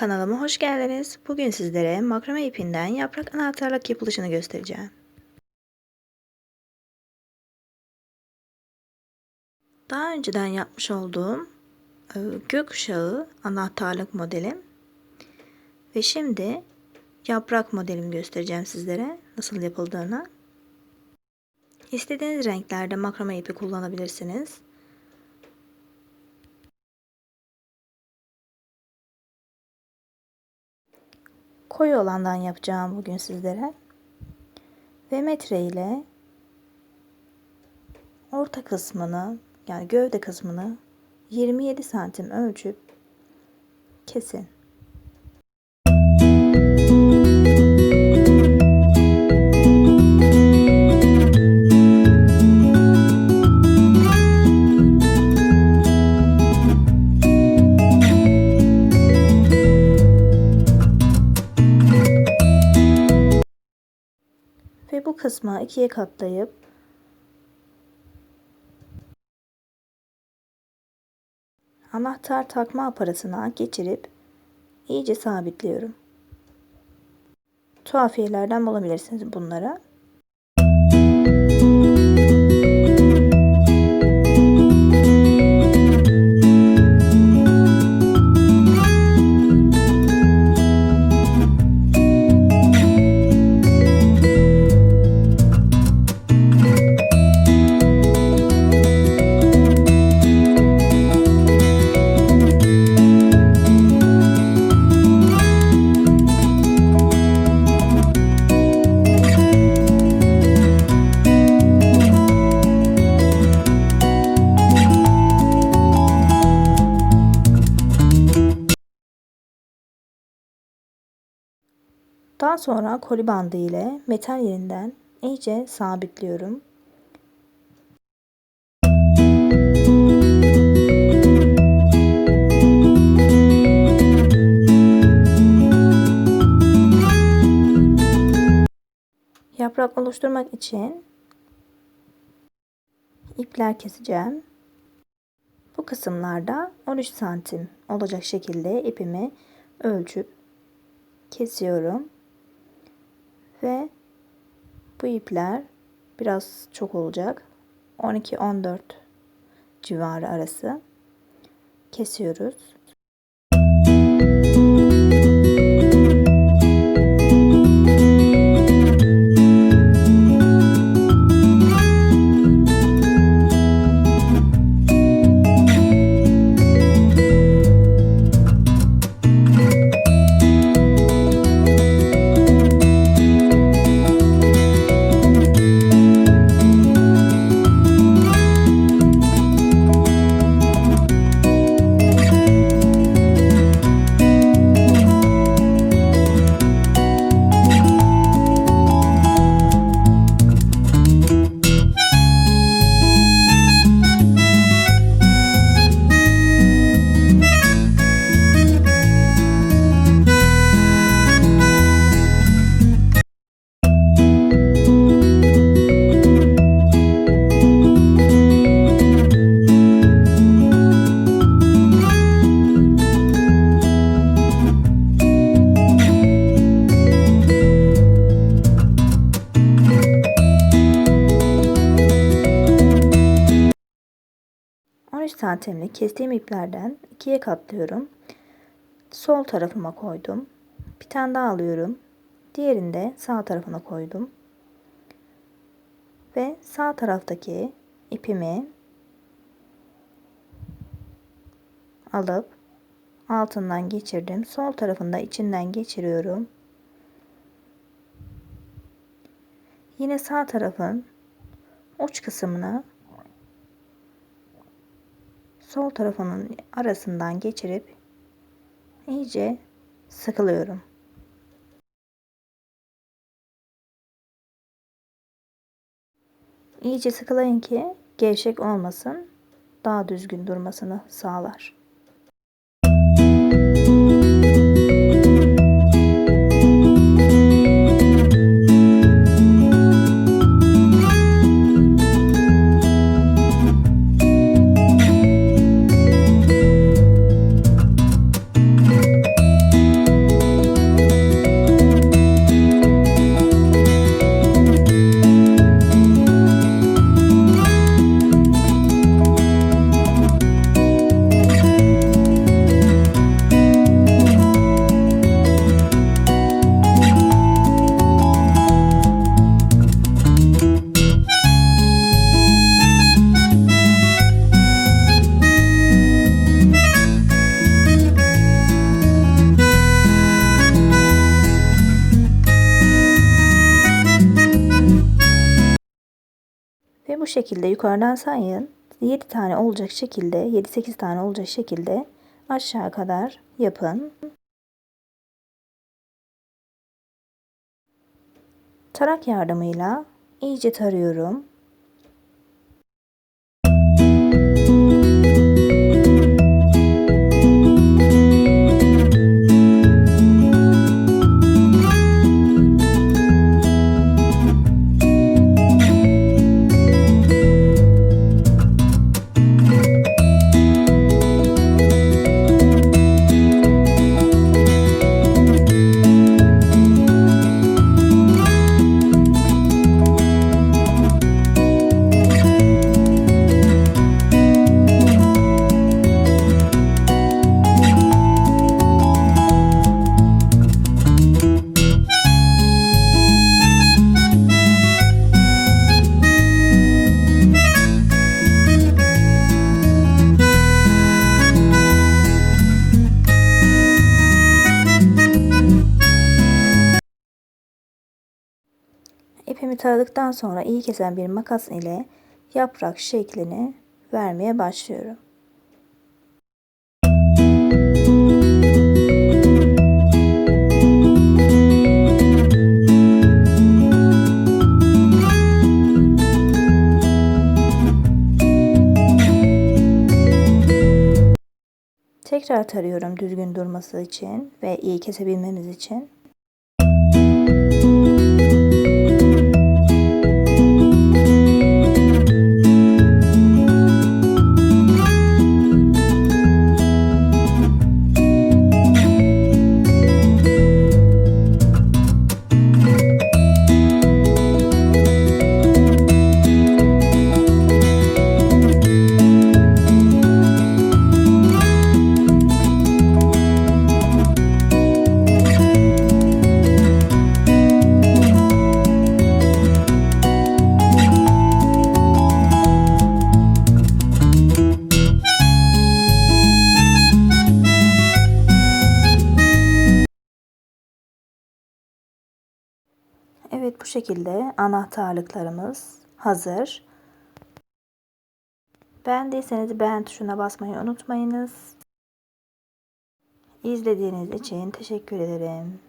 Kanalıma hoş geldiniz. Bugün sizlere makrame ipinden yaprak anahtarlık yapılışını göstereceğim. Daha önceden yapmış olduğum e, gökkuşağı anahtarlık modelim ve şimdi yaprak modelimi göstereceğim sizlere nasıl yapıldığını. İstediğiniz renklerde makrame ipi kullanabilirsiniz. Koyu olandan yapacağım bugün sizlere. Ve metre ile orta kısmını yani gövde kısmını 27 santim ölçüp kesin. Bu kısmı ikiye katlayıp anahtar takma aparatına geçirip iyice sabitliyorum. Tuhafiyelerden bulabilirsiniz bunları. Daha sonra koli bandı ile metal yerinden iyice sabitliyorum. Yaprak oluşturmak için ipler keseceğim. Bu kısımlarda 13 santim olacak şekilde ipimi ölçüp kesiyorum. Ve bu ipler biraz çok olacak. 12-14 civarı arası kesiyoruz. 13 santimlik kestiğim iplerden ikiye katlıyorum. Sol tarafıma koydum. Bir tane daha alıyorum. Diğerini de sağ tarafına koydum. Ve sağ taraftaki ipimi alıp altından geçirdim. Sol tarafında içinden geçiriyorum. Yine sağ tarafın uç kısmını sol tarafının arasından geçirip iyice sıkılıyorum. İyice sıkılayın ki gevşek olmasın, daha düzgün durmasını sağlar. Şekilde yukarıdan sayın. 7 tane olacak şekilde, 7-8 tane olacak şekilde aşağı kadar yapın. Tarak yardımıyla iyice tarıyorum. İpimi taradıktan sonra iyi kesen bir makas ile yaprak şeklini vermeye başlıyorum. Tekrar tarıyorum düzgün durması için ve iyi kesebilmemiz için. Evet bu şekilde anahtarlıklarımız hazır. Beğendiyseniz beğen tuşuna basmayı unutmayınız. İzlediğiniz için teşekkür ederim.